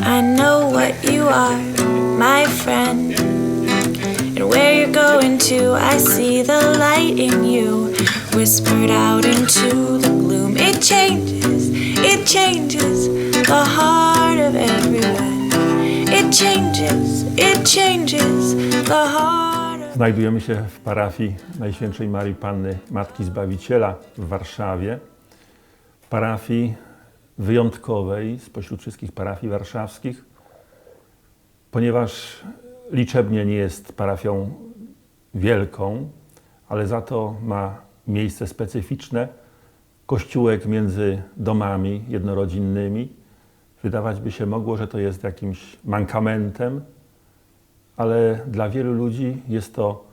I know what you are, my friend. And where you're going to, I see the light in you, whispered out into the gloom. It changes, it changes the heart of everyone. It changes, it changes the heart Znajdujemy się w parafii Najświętszej Marii Panny Matki Zbawiciela w Warszawie. Parafii wyjątkowej spośród wszystkich parafii warszawskich, ponieważ liczebnie nie jest parafią wielką, ale za to ma miejsce specyficzne, kościółek między domami jednorodzinnymi. Wydawać by się mogło, że to jest jakimś mankamentem, ale dla wielu ludzi jest to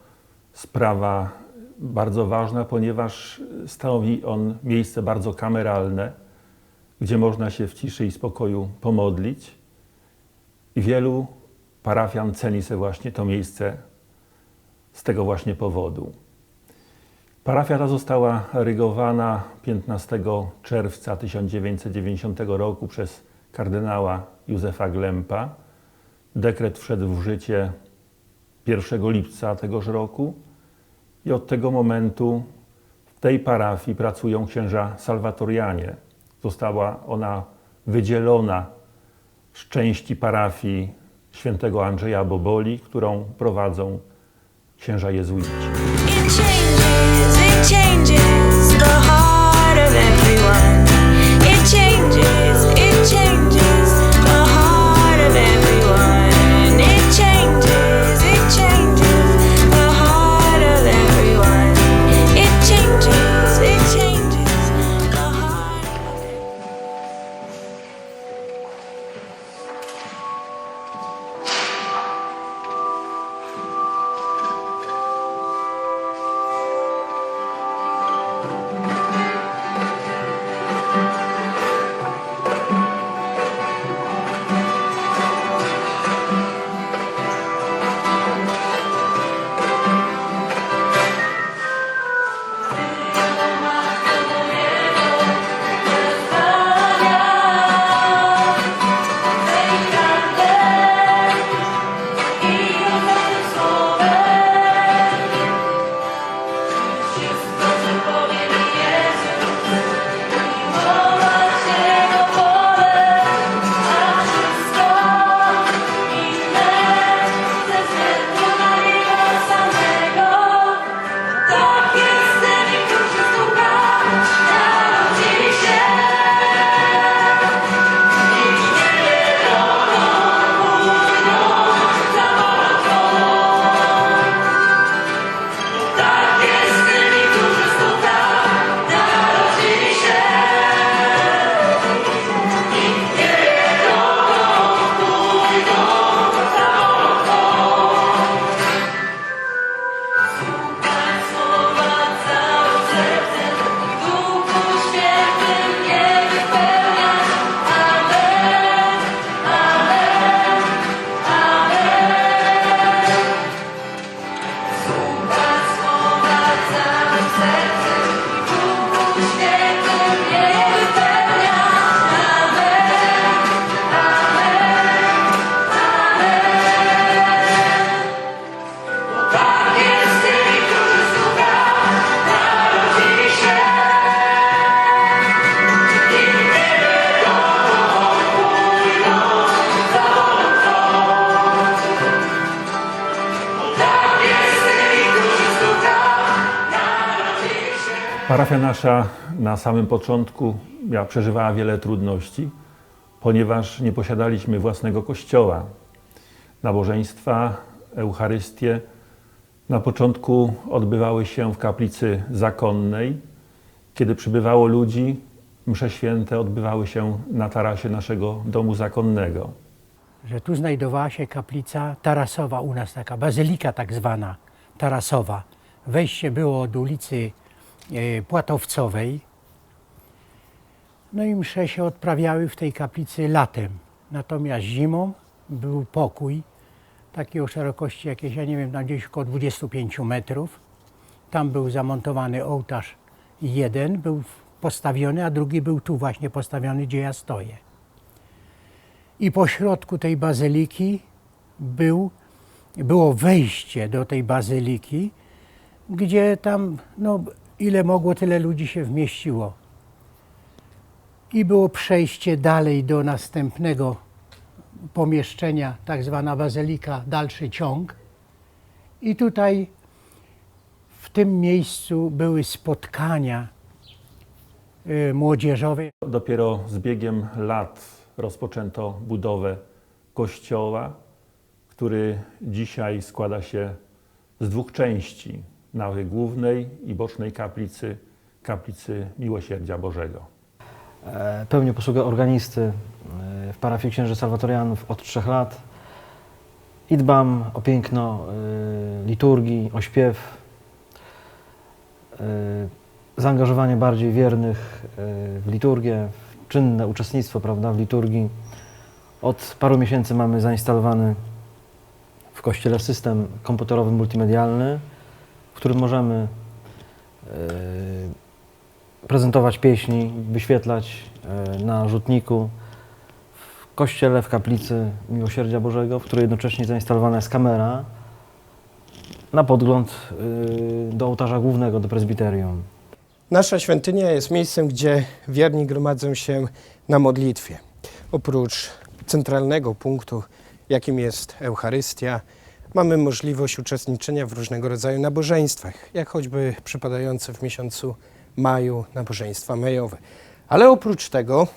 sprawa bardzo ważna, ponieważ stanowi on miejsce bardzo kameralne, gdzie można się w ciszy i spokoju pomodlić. I wielu parafian ceni sobie właśnie to miejsce z tego właśnie powodu. Parafia ta została rygowana 15 czerwca 1990 roku przez kardynała Józefa Glempa. Dekret wszedł w życie 1 lipca tegoż roku i od tego momentu w tej parafii pracują księża salwatorianie. Została ona wydzielona z części parafii świętego Andrzeja Boboli, którą prowadzą księża jezuici. It changes, it changes Parafia nasza na samym początku miała, przeżywała wiele trudności, ponieważ nie posiadaliśmy własnego kościoła. Nabożeństwa, Eucharystie na początku odbywały się w kaplicy zakonnej. Kiedy przybywało ludzi, msze święte odbywały się na tarasie naszego domu zakonnego. że tu znajdowała się kaplica tarasowa u nas, taka bazylika tak zwana tarasowa. Wejście było od ulicy Płatowcowej. No i msze się odprawiały w tej kaplicy latem. Natomiast zimą był pokój, taki o szerokości jakieś, ja nie wiem, tam gdzieś około 25 metrów. Tam był zamontowany ołtarz jeden, był postawiony, a drugi był tu właśnie postawiony, gdzie ja stoję. I po środku tej bazyliki był, było wejście do tej bazyliki, gdzie tam, no, ile mogło, tyle ludzi się wmieściło. I było przejście dalej do następnego pomieszczenia, tak zwana bazylika, dalszy ciąg. I tutaj w tym miejscu były spotkania y, młodzieżowe. Dopiero z biegiem lat rozpoczęto budowę kościoła, który dzisiaj składa się z dwóch części: nawy głównej i bocznej kaplicy, kaplicy Miłosierdzia Bożego. E, Pełnię posługę organisty e, w parafii księży salwatorianów od trzech lat i dbam o piękno e, liturgii, o śpiew, zaangażowanie bardziej wiernych w liturgię, w czynne uczestnictwo prawda, w liturgii. Od paru miesięcy mamy zainstalowany w kościele system komputerowy multimedialny, w którym możemy e, prezentować pieśni, wyświetlać e, na rzutniku w kościele, w kaplicy Miłosierdzia Bożego, w której jednocześnie zainstalowana jest kamera na podgląd y, do ołtarza głównego, do prezbiterium. Nasza świątynia jest miejscem, gdzie wierni gromadzą się na modlitwie. Oprócz centralnego punktu, jakim jest Eucharystia, mamy możliwość uczestniczenia w różnego rodzaju nabożeństwach, jak choćby przypadające w miesiącu maju nabożeństwa majowe. Ale oprócz tego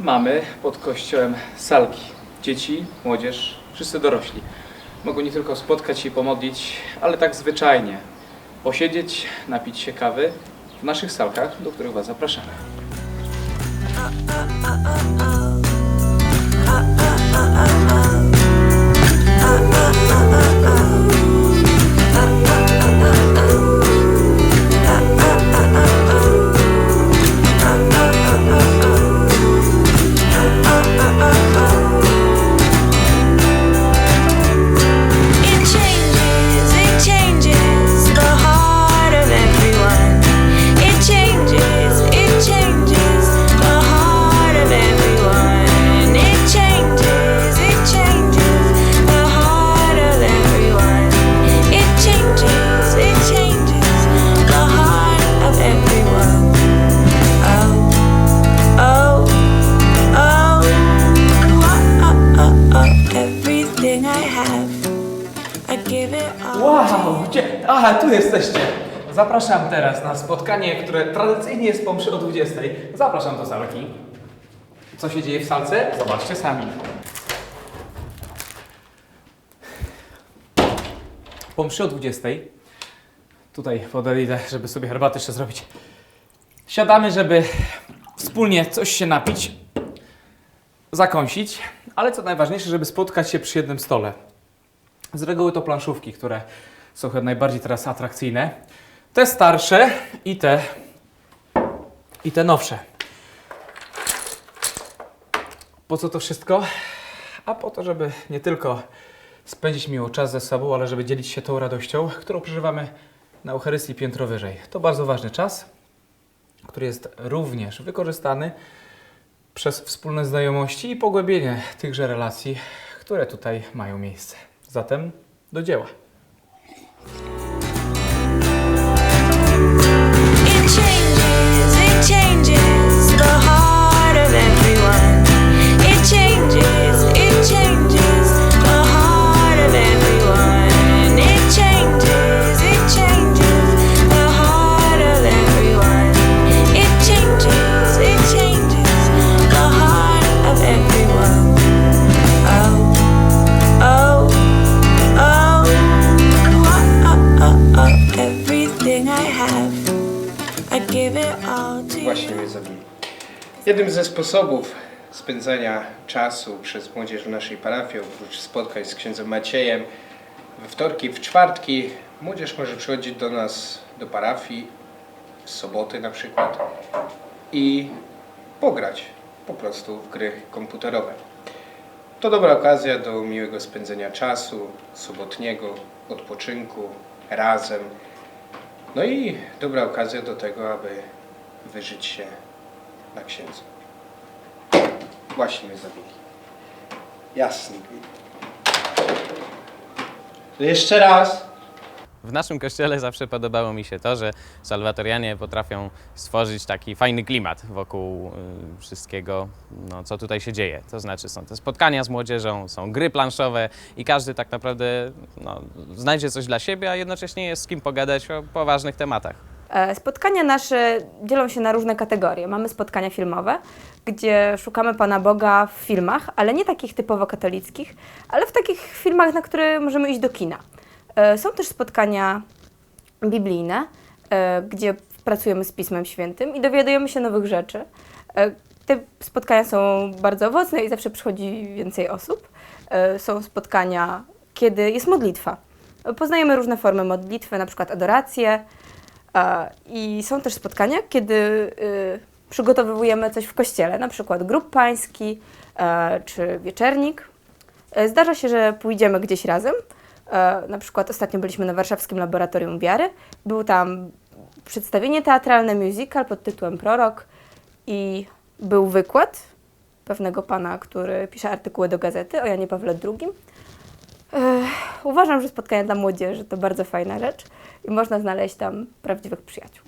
Mamy pod kościołem salki. Dzieci, młodzież, wszyscy dorośli. Mogą nie tylko spotkać się i pomodlić, ale tak zwyczajnie posiedzieć, napić się kawy w naszych salkach, do których Was zapraszamy. It Zapraszam teraz na spotkanie, które tradycyjnie jest po mszy o 20. Zapraszam do salki. Co się dzieje w salce? Zobaczcie sami. Po mszy o 20. Tutaj podejdę, żeby sobie herbatę jeszcze zrobić. Siadamy, żeby wspólnie coś się napić, zakąsić, ale co najważniejsze, żeby spotkać się przy jednym stole. Z reguły to planszówki, które są chyba najbardziej teraz atrakcyjne. Te starsze i te, i te nowsze. Po co to wszystko? A po to, żeby nie tylko spędzić miło czas ze sobą, ale żeby dzielić się tą radością, którą przeżywamy na Eucharystii piętro wyżej. To bardzo ważny czas, który jest również wykorzystany przez wspólne znajomości i pogłębienie tychże relacji, które tutaj mają miejsce. Zatem do dzieła. Właśnie you. mnie zabili. Jednym ze sposobów spędzania czasu przez młodzież w naszej parafii, oprócz spotkań z księdzem Maciejem, we wtorki, w czwartki, młodzież może przychodzić do nas do parafii, w soboty na przykład, i pograć po prostu w gry komputerowe. To dobra okazja do miłego spędzenia czasu, sobotniego, odpoczynku, razem. No i dobra okazja do tego, aby wyżyć się na księdzu. Właśnie mnie zabili. Jasny. To jeszcze raz. W naszym kościele zawsze podobało mi się to, że salwatorianie potrafią stworzyć taki fajny klimat wokół y, wszystkiego, no, co tutaj się dzieje. To znaczy są te spotkania z młodzieżą, są gry planszowe i każdy tak naprawdę no, znajdzie coś dla siebie, a jednocześnie jest z kim pogadać o poważnych tematach. E, Spotkania nasze dzielą się na różne kategorie. Mamy spotkania filmowe, gdzie szukamy Pana Boga w filmach, ale nie takich typowo katolickich, ale w takich filmach, na które możemy iść do kina. E, Są też spotkania biblijne, e, gdzie pracujemy z Pismem Świętym i dowiadujemy się nowych rzeczy. Te spotkania są bardzo owocne i zawsze przychodzi więcej osób. Są spotkania, kiedy jest modlitwa. Poznajemy różne formy modlitwy, na przykład adorację, I są też spotkania, kiedy y, przygotowujemy coś w kościele, na przykład grup pański e, czy wieczernik. E, Zdarza się, że pójdziemy gdzieś razem. E, Na przykład ostatnio byliśmy na Warszawskim Laboratorium Wiary. Był tam przedstawienie teatralne, musical pod tytułem Prorok i był wykład pewnego pana, który pisze artykuły do gazety o Janie Pawle II. Uważam, że spotkania dla młodzieży to bardzo fajna rzecz i można znaleźć tam prawdziwych przyjaciół.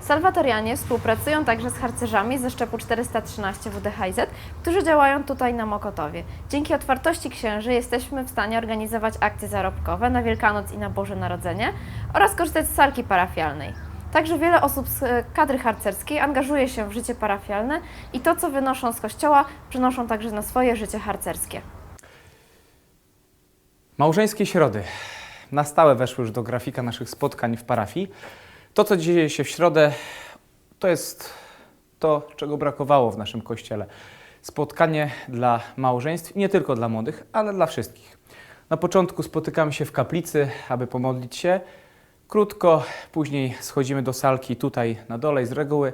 Salwatorianie współpracują także z harcerzami ze szczepu 413 WDHiZ, którzy działają tutaj na Mokotowie. Dzięki otwartości księży jesteśmy w stanie organizować akcje zarobkowe na Wielkanoc i na Boże Narodzenie oraz korzystać z salki parafialnej. Także wiele osób z e, kadry harcerskiej angażuje się w życie parafialne i to, co wynoszą z kościoła, przenoszą także na swoje życie harcerskie. Małżeńskie środy na stałe weszły już do grafika naszych spotkań w parafii. To, co dzieje się w środę, to jest to, czego brakowało w naszym kościele. Spotkanie dla małżeństw, nie tylko dla młodych, ale dla wszystkich. Na początku spotykamy się w kaplicy, aby pomodlić się. Krótko, później schodzimy do salki tutaj na dole i z reguły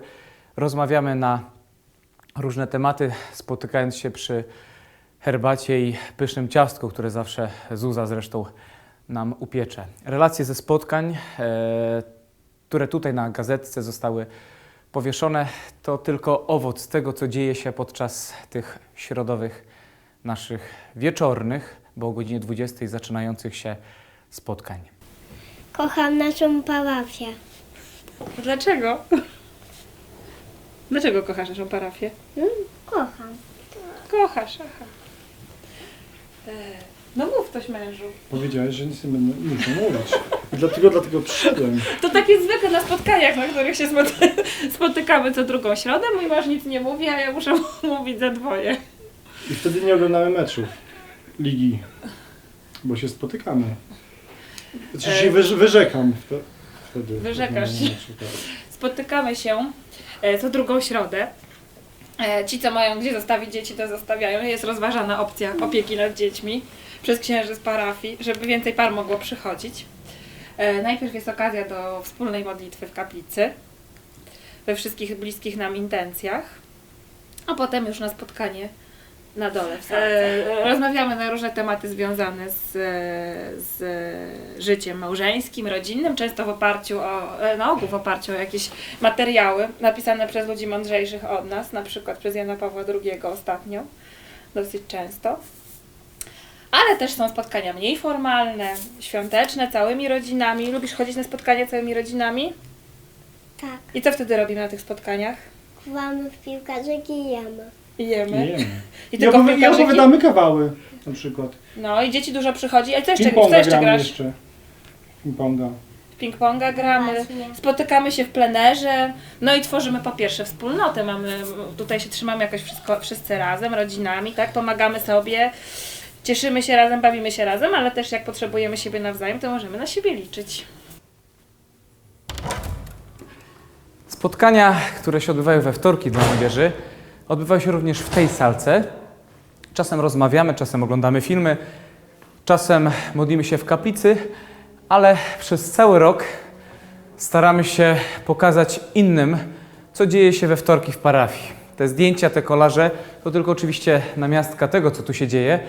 rozmawiamy na różne tematy, spotykając się przy herbacie i pysznym ciastku, które zawsze Zuza zresztą nam upiecze. Relacje ze spotkań, e, które tutaj na gazetce zostały powieszone, to tylko owoc tego, co dzieje się podczas tych środowych naszych wieczornych, bo o godzinie 20 zaczynających się spotkań. Kocham naszą parafię. Dlaczego? Dlaczego kochasz naszą parafię? Mm, kocham. Kochasz, aha. E, No mów coś mężu. Powiedziałeś, że nic nie będę muszę mówić. I dlatego, dlatego przyszedłem. To tak jest zwykle na spotkaniach, na których się spoty- spotykamy co drugą środę. Mój mąż nic nie mówi, a ja muszę mówić za dwoje. I wtedy nie oglądamy meczów ligi, bo się spotykamy. Znaczy się wyż, wyrzekam wte- wtedy. Wyrzekasz się. tak. Spotykamy się e, co drugą środę. E, Ci, co mają gdzie zostawić dzieci, to zostawiają. Jest rozważana opcja opieki nad dziećmi przez księży z parafii, żeby więcej par mogło przychodzić. E, Najpierw jest okazja do wspólnej modlitwy w kaplicy, we wszystkich bliskich nam intencjach, a potem już na spotkanie na dole w salce. Rozmawiamy na różne tematy związane z, z życiem małżeńskim, rodzinnym, często w oparciu o, e, na ogół w oparciu o jakieś materiały napisane przez ludzi mądrzejszych od nas, na przykład przez Jana Pawła II ostatnio, dosyć często. Ale też są spotkania mniej formalne, świąteczne, całymi rodzinami. Lubisz chodzić na spotkania całymi rodzinami? Tak. I co wtedy robimy na tych spotkaniach? Chowamy w piłkarzyki i jemy. I jemy. Nie. I I, tylko opowi- I piłkarzyki? opowiadamy kawały na przykład. No i dzieci dużo przychodzi. Ale co jeszcze, w co Ping-ponga jeszcze gramy grasz? jeszcze. Ping-ponga. Ping-ponga gramy, Właśnie. spotykamy się w plenerze, no i tworzymy po pierwsze wspólnotę. Mamy, tutaj się trzymamy jakoś wszystko, wszyscy razem, rodzinami, tak? Pomagamy sobie, cieszymy się razem, bawimy się razem, ale też jak potrzebujemy siebie nawzajem, to możemy na siebie liczyć. Spotkania, które się odbywają we wtorki dla młodzieży, odbywają się również w tej salce. Czasem rozmawiamy, czasem oglądamy filmy, czasem modlimy się w kaplicy, ale przez cały rok staramy się pokazać innym, co dzieje się we wtorki w parafii. Te zdjęcia, te kolaże to tylko oczywiście namiastka tego, co tu się dzieje,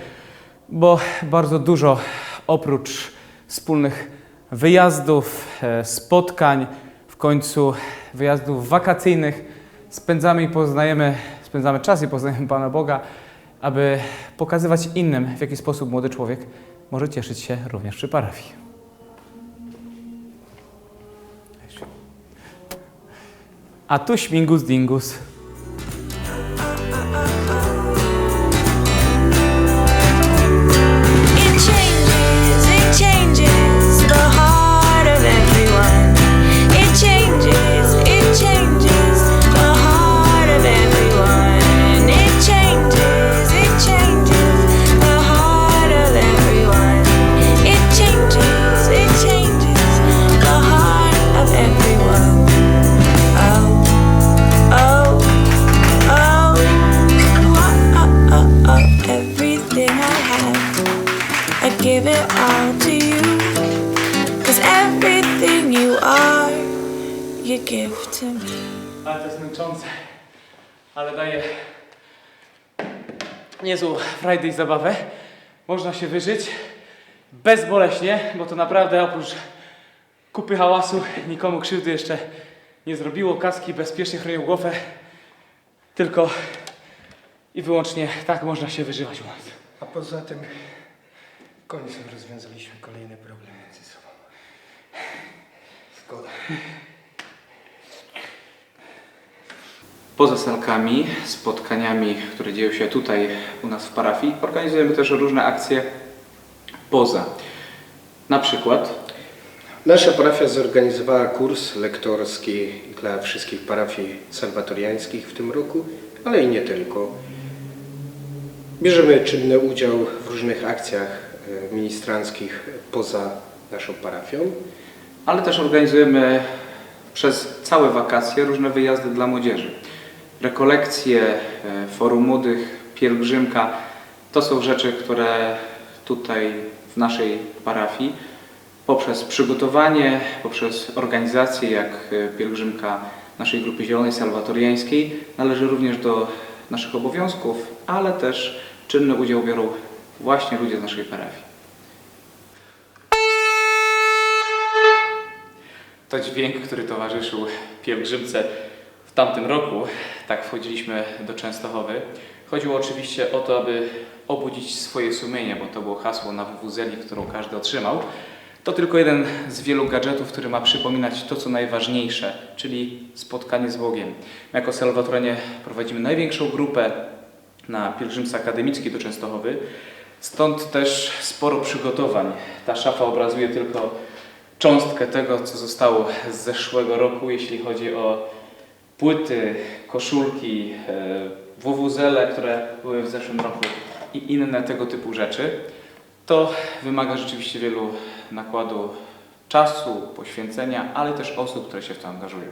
bo bardzo dużo oprócz wspólnych wyjazdów, e, spotkań, w końcu wyjazdów wakacyjnych spędzamy i poznajemy spędzamy czas i poznajemy Pana Boga, aby pokazywać innym, w jaki sposób młody człowiek może cieszyć się również przy parafii. A tu śmigus dingus. Niezłą frajdę i zabawę. Można się wyżyć bezboleśnie, bo to naprawdę oprócz kupy hałasu nikomu krzywdy jeszcze nie zrobiło. Kaski bezpiecznie chronią głowę. Tylko i wyłącznie tak można się wyżywać u nas. A poza tym w końcu rozwiązaliśmy kolejny problem między sobą. Zgoda. Poza salkami, spotkaniami, które dzieją się tutaj u nas w parafii, organizujemy też różne akcje poza. Na przykład Nasza parafia zorganizowała kurs lektorski dla wszystkich parafii salwatoriańskich w tym roku, ale i nie tylko. Bierzemy czynny udział w różnych akcjach e, ministranckich poza naszą parafią. ale też organizujemy przez całe wakacje różne wyjazdy dla młodzieży. Rekolekcje, e, forum młodych, pielgrzymka to są rzeczy, które tutaj w naszej parafii poprzez przygotowanie, poprzez organizację jak e, pielgrzymka naszej grupy zielonej salwatoriańskiej należy również do naszych obowiązków, ale też czynny udział biorą właśnie ludzie z naszej parafii. To dźwięk, który towarzyszył pielgrzymce w tamtym roku. Tak wchodziliśmy do Częstochowy. Chodziło oczywiście o to, aby obudzić swoje sumienie, bo to było hasło na WWZeli, którą każdy otrzymał. To tylko jeden z wielu gadżetów, który ma przypominać to, co najważniejsze, czyli spotkanie z Bogiem. My jako Salwatoranie prowadzimy największą grupę na pielgrzymce akademickiej do Częstochowy. Stąd też sporo przygotowań. Ta szafa obrazuje tylko cząstkę tego, co zostało z zeszłego roku, jeśli chodzi o płyty, koszulki, e, WWZele, które były w zeszłym roku i inne tego typu rzeczy. To wymaga rzeczywiście wielu nakładu czasu, poświęcenia, ale też osób, które się w to angażują.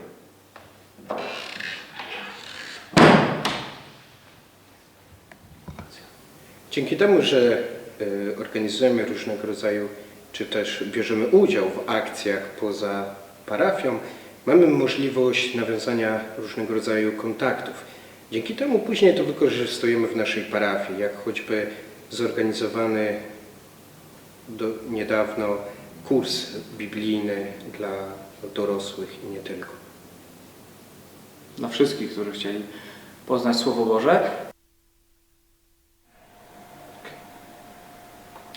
Dzięki temu, że e, organizujemy różnego rodzaju, czy też bierzemy udział w akcjach poza parafią, mamy możliwość nawiązania różnego rodzaju kontaktów. Dzięki temu później to wykorzystujemy w naszej parafii, jak choćby zorganizowany niedawno kurs biblijny dla dorosłych i nie tylko. Dla wszystkich, którzy chcieli poznać Słowo Boże.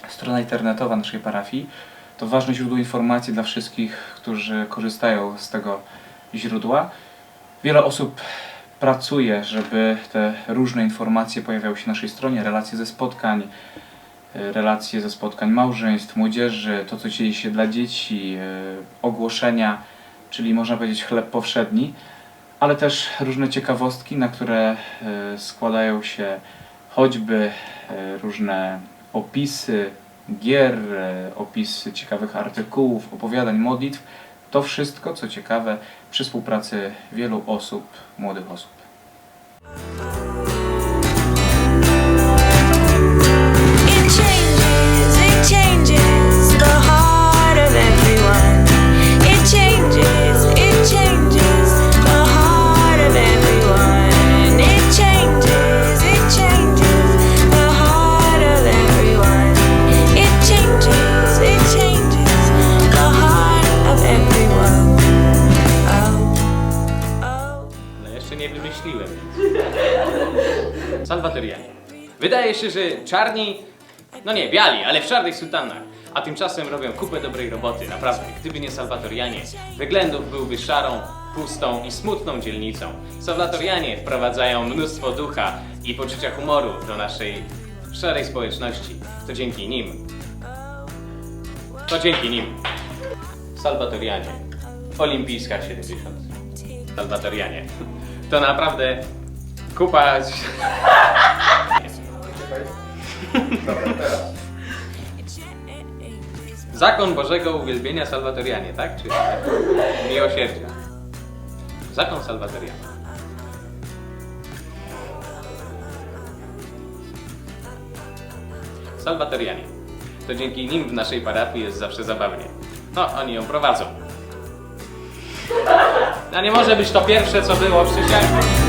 Strona internetowa naszej parafii to ważne źródło informacji dla wszystkich, którzy korzystają z tego źródła. Wiele osób pracuje, żeby te różne informacje pojawiały się na naszej stronie, relacje ze spotkań, e, relacje ze spotkań małżeństw, młodzieży, to co dzieje się dla dzieci, e, ogłoszenia, czyli można powiedzieć chleb powszedni, ale też różne ciekawostki, na które e, składają się choćby różne opisy gier, e, opisy ciekawych artykułów, opowiadań, modlitw. To wszystko, co ciekawe, przy współpracy wielu osób, młodych osób. Wydaje się, że czarni, no nie, biali, ale w czarnych sutannach. A tymczasem robią kupę dobrej roboty, naprawdę. Gdyby nie Salwatorianie, Wyględów byłby szarą, pustą i smutną dzielnicą. Salwatorianie wprowadzają mnóstwo ducha i poczucia humoru do naszej szarej społeczności. To dzięki nim. To dzięki nim. Salwatorianie. Olimpijska 70. Salwatorianie. To naprawdę kupa... Zakon Bożego Uwielbienia Salwatorianie, tak? Czy miłosierdzia? Zakon Salwatoriana. Salwatorianie. To dzięki nim w naszej parafii jest zawsze zabawnie. No, oni ją prowadzą. A nie może być to pierwsze, co było, przysięgam.